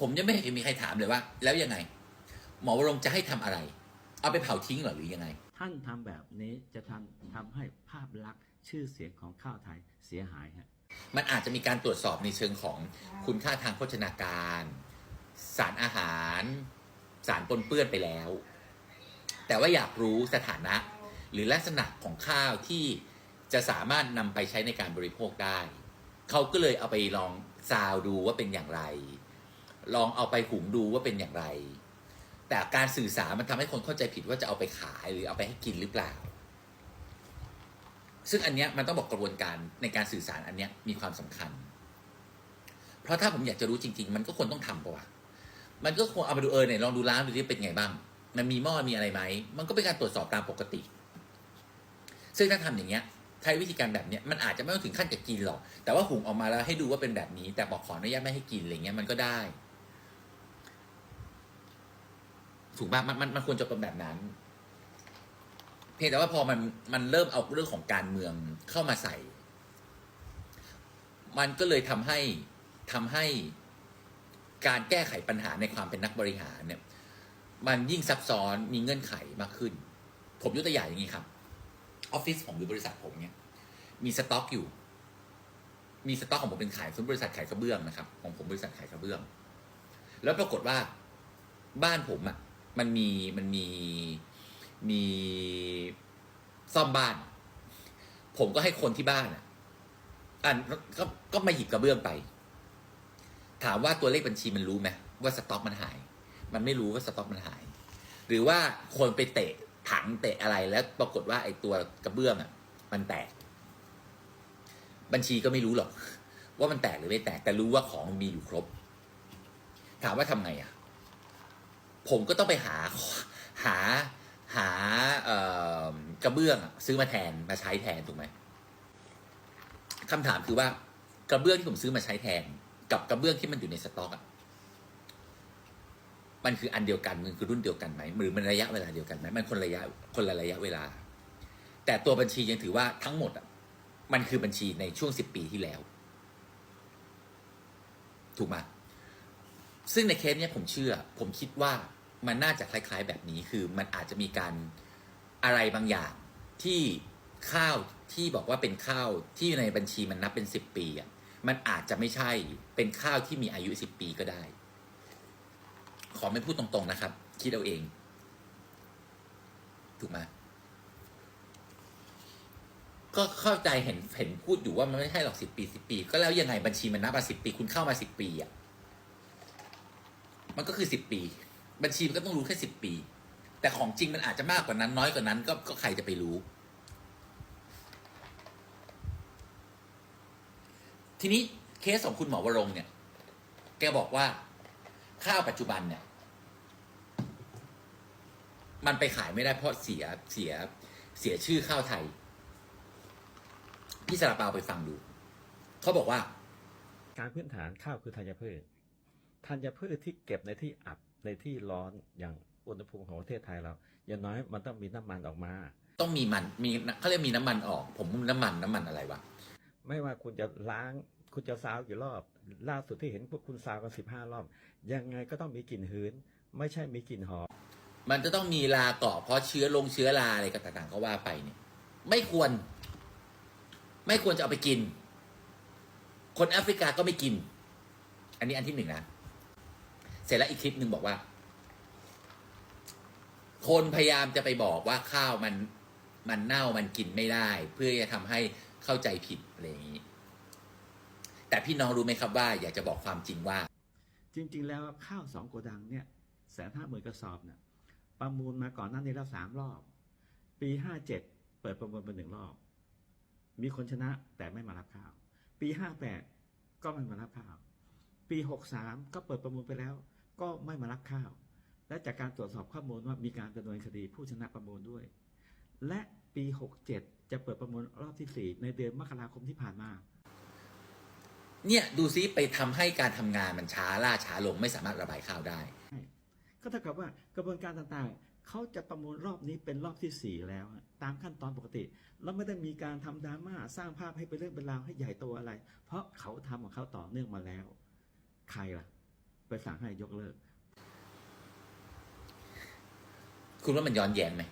ผมยังไม่เห็นมีใครถามเลยว่า แล้วยังไง หมอวรงค์จะให้ทำอะไร เอาไปเผาทิ้งเหรอหรือยังไง ท่านทำแบบนี้จะทำทำให้ภาพลักษณ์ชื่อเสียงของข้าวไทยเสียหายฮะมันอาจจะมีการตรวจสอบในเชิงของคุณค่าทางโภชนาการ สารอาหาร สารปนเปื้อนไปแล้ว แต่ว่าอยากรู้สถานะ หรือลักษณะของข้าวที่จะสามารถนำไปใช้ในการบริโภคได้ เขาก็เลยเอาไปลองซาวดูว่าเป็นอย่างไร ลองเอาไปหุงดูว่าเป็นอย่างไร แต่การสื่อสารมันทำให้คนเข้าใจผิดว่าจะเอาไปขายหรือเอาไปให้กินหรือเปล่า ซึ่งอันเนี้ยมันต้องบอกกระบวนการในการสื่อสารอันเนี้ยมีความสำคัญ เพราะถ้าผมอยากจะรู้จริง ๆ มันก็ควรต้องทำปะวะมันก็ควรเอามาดูเออเนี่ยลองดูร้านดูที่เป็นไงบ้าง มันมีหม้อมีอะไรไหม มันก็เป็นการตรวจสอบตามปกติ ซึ่งถ้าทำอย่างเงี้ยใช้วิธีการแบบเนี้ยมันอาจจะไม่ต้องถึงขั้นกับกินหรอก แต่ว่าหุงออกมาแล้วให้ดูว่าเป็นแบบนี้ แต่บอกขออนุญาตไม่ให้กินอะไรเงี้ยมันก็ได้ ถูกปะมันมันมันควรจะเป็นแบบนั้น เพียงแต่ว่าพอมันมันเริ่มเอาเรื่องของการเมืองเข้ามาใส่ มันก็เลยทำให้ทำให้การแก้ไขปัญหาในความเป็นนักบริหารเนี่ย มันยิ่งซับซ้อนมีเงื่อนไขมากขึ้น ผมยกตัวอย่างอย่างนี้ครับออฟฟิศผมหรือบริษัทผมเนี่ย มีสต็อกอยู่ มีสต็อกของผมเป็นขายบริษัทขายกระเบื้องนะครับ ของผมบริษัทขายกระเบื้อง แล้วปรากฏว่าบ้านผมอะ่ะ มันมีมันมีมีซ่อมบ้าน ผมก็ให้คนที่บ้านอะอ่านก็ก็มาหยิบกระเบื้องไป ถามว่าตัวเลขบัญชีมันรู้ไหมว่าสต็อกมันหาย มันไม่รู้ว่าสต็อกมันหาย หรือว่าคนไปเตะถังเตะอะไรแล้ว ปรากฏว่าไอ้ตัวกระเบื้องอะ มันแตก บัญชีก็ไม่รู้หรอก ว่ามันแตกหรือไม่แตกแต่รู้ว่าของมีอยู่ครบ ถามว่าทำไงอะ ผมก็ต้องไปหาหาหาเอ่อกระเบื้องซื้อมาแทนมาใช้แทนถูกไหมคำถามคือว่ากระเบื้องที่ผมซื้อมาใช้แทน กับกระเบื้องที่มันอยู่ในสต็อกอะมันคืออันเดียวกันมันคือรุ่นเดียวกันไหมหรือมันระยะเวลาเดียวกันไหมมันคนระยะคนละระยะเวลา แต่ตัวบัญชียังถือว่าทั้งหมดอะมันคือบัญชีในช่วงสิบปีที่แล้ว ถูกไหมซึ่งในเคสเนี้ยผมเชื่อ ผมคิดว่า มันน่าจะคล้าย ๆ แบบนี้คือมันอาจจะมีการอะไรบางอย่างที่ข้าวที่บอกว่าเป็นข้าวที่ในบัญชีมันนับเป็นสิบปีอะมันอาจจะไม่ใช่เป็นข้าวที่มีอายุสิบปีก็ได้ ขอไม่พูดตรงๆนะครับ คิดเอาเอง ถูกไหมก็เข้าใจเห็นเห็นพูดอยู่ว่ามันไม่ใช่หรอกสิบปีสิบปี ก็แล้วยังไงบัญชีมันนับมาสิบปี คุณเข้ามาสิบปีอะมันก็คือสิบปี บัญชีมันก็ต้องรู้แค่สิบปี แต่ของจริงมันอาจจะมากกว่านั้น น้อยกว่านั้นก็ก็ใครจะไปรู้ ทีนี้เคสของคุณหมอวรงเนี่ย แกบอกว่าข้าวปัจจุบันเนี่ย มันไปขายไม่ได้เพราะเสียเสียเสียชื่อข้าวไทย พี่สลาเปาไปฟังดู เขาบอกว่า การพื้นฐานข้าวคือธัญพืชธัญพืชที่เก็บในที่อับ ในที่ร้อนอย่างอุณหภูมิของประเทศไทยเรา อย่างน้อยมันต้องมีน้ำมันออกมา ต้องมีมันมีเขาเรียกมีน้ำมันออก ผมน้ำมันน้ำมันอะไรวะไม่ว่าคุณจะล้าง คุณจะซาวกี่รอบ ล่าสุดที่เห็นพวกคุณซาวกันสิบห้ารอบ ยังไงก็ต้องมีกลิ่นหืน ไม่ใช่มีกลิ่นหอมมันจะต้องมีลาเกาะเพราะเชื้อลงเชื้อราอะไรก็ต่างๆก็ว่าไปเนี่ย ไม่ควร ไม่ควรจะเอาไปกิน คนแอฟริกาก็ไม่กิน อันนี้อันที่หนึ่งนะ เสร็จแล้วอีกคลิปหนึ่งบอกว่า คนพยายามจะไปบอกว่าข้าวมันมันเน่ามันกินไม่ได้ เพื่อจะทำให้เข้าใจผิดอะไรอย่างนี้ แต่พี่น้องรู้ไหมครับว่า อยากจะบอกความจริงว่า จริง ๆ แล้วข้าวสองโกดังเนี่ยแสนห้าหมื่นกระสอบเนี่ยประมูลมาก่อนหน้านี้แล้วสามรอบ ปีห้าเจ็ดเปิดประมูลมาหนึ่งรอบ มีคนชนะแต่ไม่มารับข้าว ปีห้าแปดก็ไม่มารับข้าว ปีหกสามก็เปิดประมูลไปแล้ว ก็ไม่มารับข้าว และจากการตรวจสอบข้อมูลว่ามีการดำเนินคดีผู้ชนะประมูลด้วย และปีหกเจ็ดจะเปิดประมูลรอบที่สี่ในเดือนมกราคมที่ผ่านมา เนี่ยดูซิไปทำให้การทำงานมันช้าล่าช้าลงไม่สามารถระบายข้าวได้ ก็เท่ากับว่ากระบวนการต่างๆ เขาจะประมูลรอบนี้เป็นรอบที่สี่แล้วฮะตามขั้นตอนปกติ แล้วไม่ได้มีการทำดราม่าสร้างภาพให้เป็นเรื่องเป็นราวให้ใหญ่โตอะไร เพราะเขาทำของเขาต่อเนื่องมาแล้ว ใครล่ะไป สั่งให้ยกเลิก คุณว่ามันย้อนแย้งไหม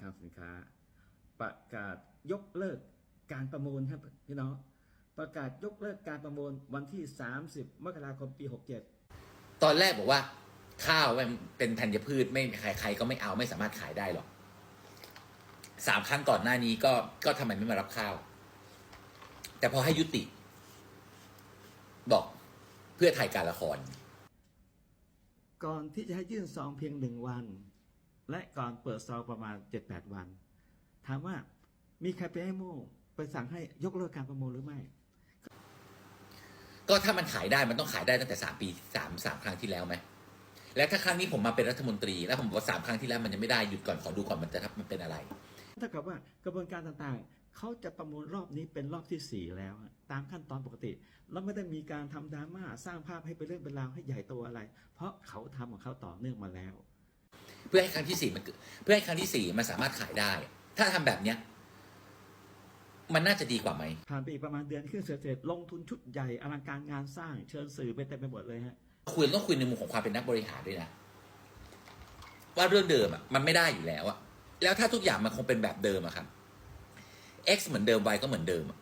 คลังสินค้า ประกาศยกเลิกการประมูลครับพี่น้องประกาศยกเลิกการประมูลวันที่ 30 มกราคมปี 67 ตอนแรกบอกว่า ข้าวมันเป็นธัญพืชไม่ใครใครก็ไม่เอาไม่สามารถขายได้หรอกสามครั้งก่อนหน้านี้ก็ก็ทำไมไม่มารับข้าว แต่พอให้ยุติ บอก เพื่อไทยการละคร ก่อนที่จะให้ยื่นซองเพียงหนึ่งวัน และก่อนเปิดซองประมาณ7-8วัน ถามว่ามีใครไปให้โม่ไปสั่งให้ยกเลิกการประมูลหรือไม่ ก็ถ้ามันขายได้มันต้องขายได้ตั้งแต่สามปีสามสามครั้งที่แล้วไหมแล้วถ้าครั้งนี้ผมมาเป็นรัฐมนตรี แล้วผมบอกว่าสามครั้งที่แล้วมันยังไม่ได้หยุดก่อนขอดูก่อนมันจะทับมันเป็นอะไร เท่ากับว่ากระบวนการต่างๆ เขาจะประมูลรอบนี้เป็นรอบที่ 4 แล้วอะตามขั้นตอนปกติ แล้วไม่ได้มีการทำดราม่าสร้างภาพให้เป็นเรื่องเป็นราวให้ใหญ่โตอะไร เพราะเขาทำของเขาต่อเนื่องมาแล้ว เพื่อให้ครั้งที่สี่มันเกิดเพื่อให้ครั้งที่สี่มันสามารถขายได้ ถ้าทำแบบเนี้ยมันน่าจะดีกว่าไหมผ่านไปอีกประมาณเดือนครึ่งเสร็จๆลงทุนชุดใหญ่อลังการงานสร้างเชิญสื่อไปเต็มไปหมดเลยฮะคุยต้องคุยในมุมของความเป็นนักบริหารด้วยนะว่าเรื่องเดิมอะมันไม่ได้อยู่แล้วอะ แล้วถ้าทุกอย่างมันคงเป็นแบบเดิมอะครับ X เหมือนเดิม Y ก็เหมือนเดิมอะ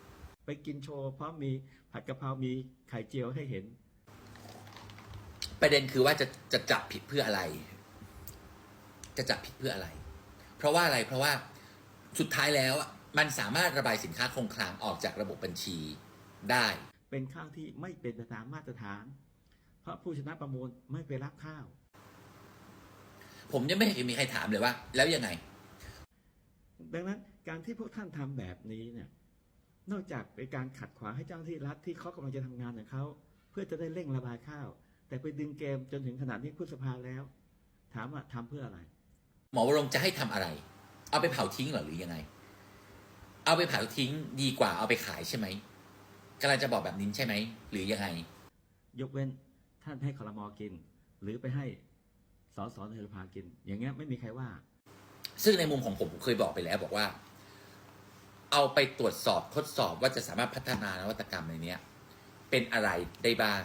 ไปกินโชว์พร้อมมีผัดกะเพรา มีไข่เจียวให้เห็น ประเด็นคือว่าจะจะจับผิดเพื่ออะไร จะจับผิดเพื่ออะไร เพราะว่าอะไรเพราะว่าสุดท้ายแล้วอะมันสามารถระบายสินค้าคงคลังออกจากระบบบัญชีได้ เป็นข้าวที่ไม่เป็นไปตามมาตรฐาน เพราะผู้ชนะประมูลไม่ไปรับข้าว ผมยังไม่เห็นมีใครถามเลยว่า แล้วยังไง ดังนั้นการที่พวกท่านทำแบบนี้เนี่ยนอกจากเป็นการขัดขวางให้เจ้าหน้าที่รัฐที่เขากำลังจะทำงานของเขาเพื่อจะได้เร่งระบายข้าว แต่ไปดึงเกมจนถึงขนาดนี้พฤษภาแล้ว ถามว่าทำเพื่ออะไร หมอวรงค์จะให้ทำอะไร เอาไปเผาทิ้งเหรอหรือยังไง เอาไปเผาทิ้งดีกว่าเอาไปขายใช่ไหมกำลังจะบอกแบบนี้ใช่ไหมหรือยังไง ยกเว้นท่านให้คลมอกิน หรือไปให้สสในสภากิน อย่างเงี้ยไม่มีใครว่า ซึ่งในมุมของผมผมเคยบอกไปแล้วบอกว่า เอาไปตรวจสอบทดสอบว่าจะสามารถพัฒนานวัตกรรมในเนี้ยเป็นอะไรได้บ้าง